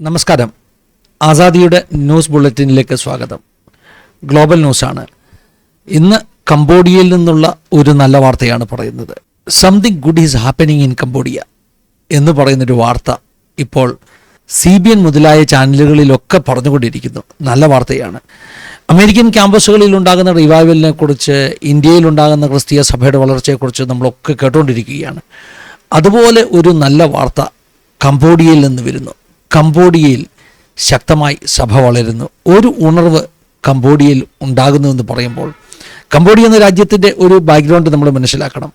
നമസ്കാരം. ആസാദിയുടെ ന്യൂസ് ബുള്ളറ്റിനിലേക്ക് സ്വാഗതം. ഗ്ലോബൽ ന്യൂസാണ്. ഇന്ന് കംബോഡിയയിൽ നിന്നുള്ള ഒരു നല്ല വാർത്തയാണ് പറയുന്നത്. Something good is happening in Cambodia എന്ന് പറയുന്നൊരു വാർത്ത ഇപ്പോൾ സി ബി എൻ മുതലായ ചാനലുകളിലൊക്കെ പറഞ്ഞുകൊണ്ടിരിക്കുന്നു. നല്ല വാർത്തയാണ്. അമേരിക്കൻ ക്യാമ്പസുകളിൽ ഉണ്ടാകുന്ന റിവൈവലിനെ കുറിച്ച് ഇന്ത്യയിൽ ഉണ്ടാകുന്ന ക്രിസ്തീയ സഭയുടെ വളർച്ചയെക്കുറിച്ച് നമ്മളൊക്കെ കേട്ടുകൊണ്ടിരിക്കുകയാണ് അതുപോലെ ഒരു നല്ല വാർത്ത കംബോഡിയയിൽ നിന്ന് വരുന്നു. കംബോഡിയയിൽ ശക്തമായി സഭ വളരുന്നു. ഒരു ഉണർവ് കംബോഡിയയിൽ ഉണ്ടാകുന്നുവെന്ന് പറയുമ്പോൾ കംബോഡിയ എന്ന രാജ്യത്തിന്റെ ഒരു ബാക്ക്ഗ്രൗണ്ട് നമ്മൾ മനസ്സിലാക്കണം.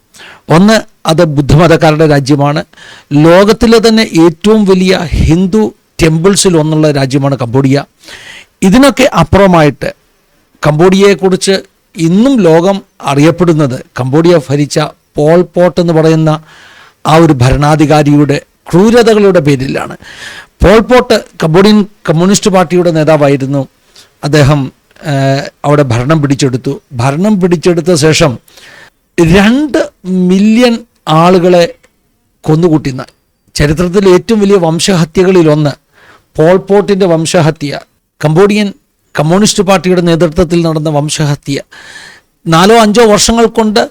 ഒന്ന് അത് ബുദ്ധമതക്കാരുടെ രാജ്യമാണ്. ലോകത്തിലെ തന്നെ ഏറ്റവും വലിയ ഹിന്ദു ടെമ്പിൾസിൽ ഒന്നുള്ള രാജ്യമാണ് കംബോഡിയ. ഇതിനൊക്കെ അപ്പുറമായിട്ട് കംബോഡിയയെക്കുറിച്ച് ഇന്നും ലോകം അറിയപ്പെടുന്നത് കംബോഡിയ ഭരിച്ച പോൾ പോട്ട് എന്ന് പറയുന്ന ആ ഒരു ഭരണാധികാരിയുടെ ക്രൂരതകളുടെ പേരിലാണ്. പോൾ പോട്ട് കംബോഡിയൻ കമ്മ്യൂണിസ്റ്റ് പാർട്ടിയുടെ നേതാവായിരുന്നു അദ്ദേഹം അവിടെ ഭരണം പിടിച്ചെടുത്തു. ഭരണം പിടിച്ചെടുത്ത ശേഷം രണ്ട് മില്യൺ ആളുകളെ കൊന്നുകൂട്ടിന്ന ചരിത്രത്തിലെ ഏറ്റവും വലിയ വംശഹത്യകളിലൊന്ന് പോൾപോട്ടിന്റെ വംശഹത്യ. കംബോഡിയൻ കമ്മ്യൂണിസ്റ്റ് പാർട്ടിയുടെ നേതൃത്വത്തിൽ നടന്ന വംശഹത്യ. നാലോ അഞ്ചോ വർഷങ്ങൾ കൊണ്ട്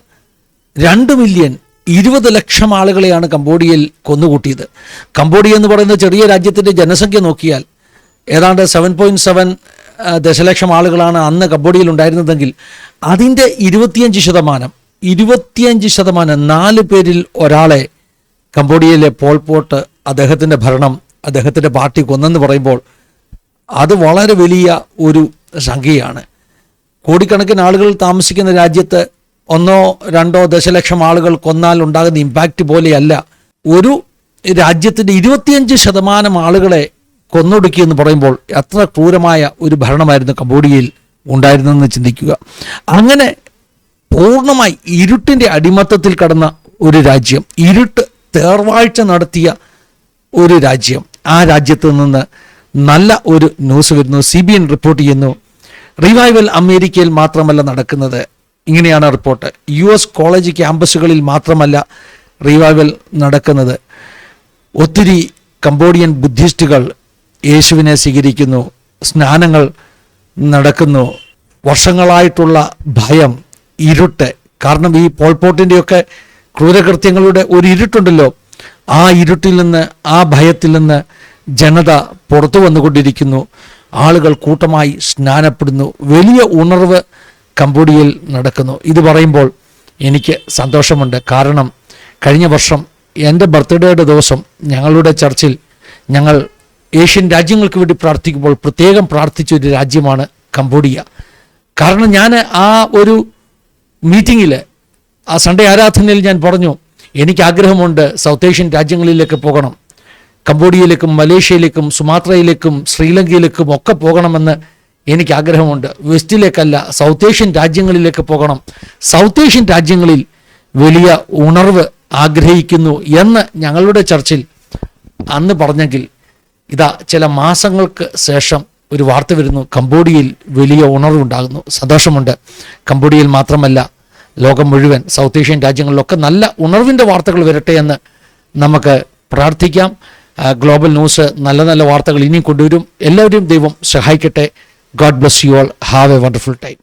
രണ്ട് മില്യൺ ഇരുപത് ലക്ഷം ആളുകളെയാണ് കംബോഡിയയിൽ കൊന്നുകൂട്ടിയത്. കംബോഡിയ എന്ന് പറയുന്ന ചെറിയ രാജ്യത്തിന്റെ ജനസംഖ്യ നോക്കിയാൽ ഏതാണ്ട് സെവൻ പോയിന്റ് സെവൻ ദശലക്ഷം ആളുകളാണ് അന്ന് കംബോഡിയയിൽ ഉണ്ടായിരുന്നതെങ്കിൽ അതിന്റെ ഇരുപത്തിയഞ്ച് ശതമാനം ഇരുപത്തിയഞ്ച് ശതമാനം നാല് പേരിൽ ഒരാളെ കംബോഡിയയിലെ പോൾ പോട്ട് അദ്ദേഹത്തിന്റെ ഭരണം അദ്ദേഹത്തിന്റെ പാർട്ടി കൊന്നെന്ന് പറയുമ്പോൾ അത് വളരെ വലിയ ഒരു സംഖ്യയാണ്. കോടിക്കണക്കിന് ആളുകൾ താമസിക്കുന്ന രാജ്യത്ത് ഒന്നോ രണ്ടോ ദശലക്ഷം ആളുകൾ കൊന്നാൽ ഉണ്ടാകുന്ന ഇമ്പാക്റ്റ് പോലെയല്ല. ഒരു രാജ്യത്തിന്റെ ഇരുപത്തിയഞ്ച് ശതമാനം ആളുകളെ കൊന്നൊടുക്കി എന്ന് പറയുമ്പോൾ എത്ര ക്രൂരമായ ഒരു ഭരണമായിരുന്നു കംബോഡിയയിൽ ഉണ്ടായിരുന്നെന്ന് ചിന്തിക്കുക. അങ്ങനെ പൂർണമായി ഇരുട്ടിന്റെ അടിമത്തത്തിൽ കടന്ന ഒരു രാജ്യം ഇരുട്ട് തേർവാഴ്ച നടത്തിയ ഒരു രാജ്യം ആ രാജ്യത്ത് നിന്ന് നല്ല ഒരു ന്യൂസ് വരുന്നു. സി ബി എൻ റിപ്പോർട്ട് ചെയ്യുന്നു. റിവൈവൽ അമേരിക്കയിൽ മാത്രമല്ല നടക്കുന്നത്. ഇങ്ങനെയാണ് റിപ്പോർട്ട്. യു എസ് കോളേജ് ക്യാമ്പസുകളിൽ മാത്രമല്ല റിവൈവൽ നടക്കുന്നത്. ഒത്തിരി കംബോഡിയൻ ബുദ്ധിസ്റ്റുകൾ യേശുവിനെ സ്വീകരിക്കുന്നു സ്നാനങ്ങൾ നടക്കുന്നു. വർഷങ്ങളായിട്ടുള്ള ഭയം ഇരുട്ട്. കാരണം ഈ പോൾപോട്ടിന്റെയൊക്കെ ക്രൂരകൃത്യങ്ങളുടെ ഒരു ഇരുട്ടുണ്ടല്ലോ. ആ ഇരുട്ടിൽ നിന്ന് ആ ഭയത്തിൽ നിന്ന് ജനത പുറത്തു വന്നുകൊണ്ടിരിക്കുന്നു. ആളുകൾ കൂട്ടമായി സ്നാനപ്പെടുന്നു. വലിയ ഉണർവ് കംബോഡിയയിൽ നടക്കുന്നു. ഇത് പറയുമ്പോൾ എനിക്ക് സന്തോഷമുണ്ട്. കാരണം കഴിഞ്ഞ വർഷം എന്റെ ബർത്ത്ഡേയുടെ ദിവസം ഞങ്ങളുടെ ചർച്ചിൽ ഞങ്ങൾ ഏഷ്യൻ രാജ്യങ്ങൾക്ക് വേണ്ടി പ്രാർത്ഥിക്കുമ്പോൾ പ്രത്യേകം പ്രാർത്ഥിച്ച ഒരു രാജ്യമാണ് കംബോഡിയ. കാരണം ഞാൻ ആ ഒരു മീറ്റിങ്ങിൽ ആ സൺഡേ ആരാധനയിൽ ഞാൻ പറഞ്ഞു എനിക്ക് ആഗ്രഹമുണ്ട് സൗത്ത് ഏഷ്യൻ രാജ്യങ്ങളിലേക്ക് പോകണം. കംബോഡിയയിലേക്കും മലേഷ്യയിലേക്കും സുമാത്രയിലേക്കും ശ്രീലങ്കയിലേക്കും ഒക്കെ പോകണമെന്ന് എനിക്ക് ആഗ്രഹമുണ്ട് വെസ്റ്റിലേക്കല്ല സൗത്ത് ഏഷ്യൻ രാജ്യങ്ങളിലേക്ക് പോകണം. സൗത്ത് ഏഷ്യൻ രാജ്യങ്ങളിൽ വലിയ ഉണർവ് ആഗ്രഹിക്കുന്നു എന്ന് ഞങ്ങളുടെ ചർച്ചിൽ അന്ന് പറഞ്ഞെങ്കിൽ ഇതാ ചില മാസങ്ങൾക്ക് ശേഷം ഒരു വാർത്ത വരുന്നു. കംബോഡിയയിൽ വലിയ ഉണർവുണ്ടാകുന്നു. സന്തോഷമുണ്ട്. കംബോഡിയയിൽ മാത്രമല്ല ലോകം മുഴുവൻ സൗത്ത് ഏഷ്യൻ രാജ്യങ്ങളിലൊക്കെ നല്ല ഉണർവിന്റെ വാർത്തകൾ വരട്ടെ എന്ന് നമുക്ക് പ്രാർത്ഥിക്കാം. ഗ്ലോബൽ ന്യൂസ് നല്ല നല്ല വാർത്തകൾ ഇനിയും കൊണ്ടുവരും. എല്ലാവരും ദൈവം സഹായിക്കട്ടെ. God bless you all. Have a wonderful time.